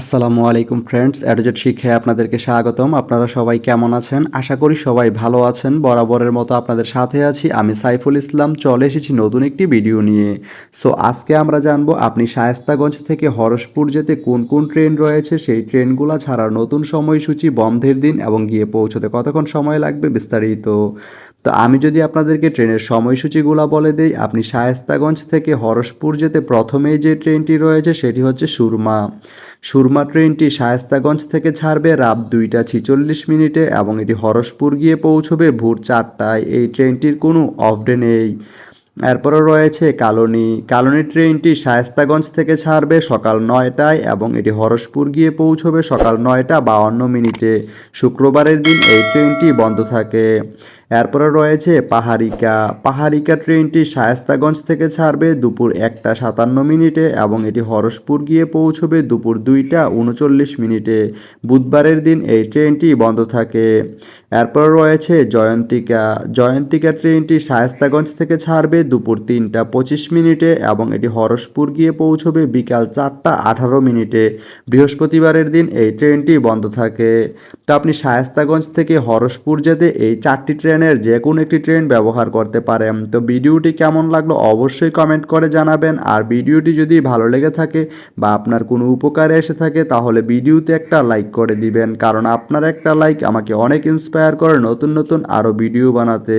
আসসালামু আলাইকুম ফ্রেন্ডস অ্যাডজেট শিক্ষায় আপনাদেরকে স্বাগতম। আপনারা সবাই কেমন আছেন? আশা করি সবাই ভালো আছেন। বরাবরের মতো আপনাদের সাথে আছি আমি সাইফুল ইসলাম। চলে এসেছি নতুন একটি ভিডিও নিয়ে। সো আজকে আমরা জানব, আপনি শায়েস্তাগঞ্জ থেকে হরসপুর যেতে কোন কোন ট্রেন রয়েছে? সেই ট্রেনগুলো ছাড়ার নতুন সময়সূচি, বন্ধের দিন এবং গিয়ে পৌঁছতে কতক্ষণ সময় লাগবে বিস্তারিত। তো আমি যদি আপনাদেরকে ট্রেনের সময়সূচিগুলো বলে দেই, আপনি শায়েস্তাগঞ্জ থেকে হরসপুর যেতে প্রথমেই যে ট্রেনটি রয়েছে, সেটি হচ্ছে সুরমা সুরমা ট্রেনটি শায়স্তাগঞ্জ থেকে ছাড়বে রাত দুইটা ছিচল্লিশ মিনিটে এবং এটি হরসপুর গিয়ে পৌঁছবে ভোর চারটায়। এই ট্রেনটির কোনো অফডে নেই। এরপরে রয়েছে কালনি। কালনি ট্রেনটি শায়েস্তাগঞ্জ থেকে ছাড়বে সকাল নয়টায় এবং এটি হরসপুর গিয়ে পৌঁছবে সকাল নয়টা বাউন্ন মিনিটে। শুক্রবারের দিন এই ট্রেনটি বন্ধ থাকে। এরপরে রয়েছে পাহাড়িকা। পাহাড়িকা ট্রেনটি শায়েস্তাগঞ্জ থেকে ছাড়বে দুপুর একটা সাতান্ন মিনিটে এবং এটি হরসপুর গিয়ে পৌঁছবে দুপুর দুইটা উনচল্লিশ মিনিটে। বুধবারের দিন এই ট্রেনটি বন্ধ থাকে। এরপর রয়েছে জয়ন্তিকা। জয়ন্তিকা ট্রেনটি শায়েস্তাগঞ্জ থেকে ছাড়বে দুপুর তিনটা পঁচিশ মিনিটে এবং এটি হরসপুর গিয়ে পৌঁছবে বিকাল চারটা আঠারো মিনিটে। বৃহস্পতিবারের দিন এই ট্রেনটি বন্ধ থাকে। তো আপনি শায়েস্তাগঞ্জ থেকে হরসপুর যেতে এই চারটি ট্রেনের যে কোনো একটি ট্রেন ব্যবহার করতে পারেন। তো ভিডিওটি কেমন লাগল অবশ্যই কমেন্ট করে জানাবেন। আর ভিডিওটি যদি ভালো লেগে থাকে বা আপনার কোনো উপকারে এসে থাকে, তাহলে ভিডিওতে একটা লাইক করে দিবেন। কারণ আপনার একটা লাইক আমাকে অনেক ইন্সপায়ার করে নতুন নতুন আরও ভিডিও বানাতে।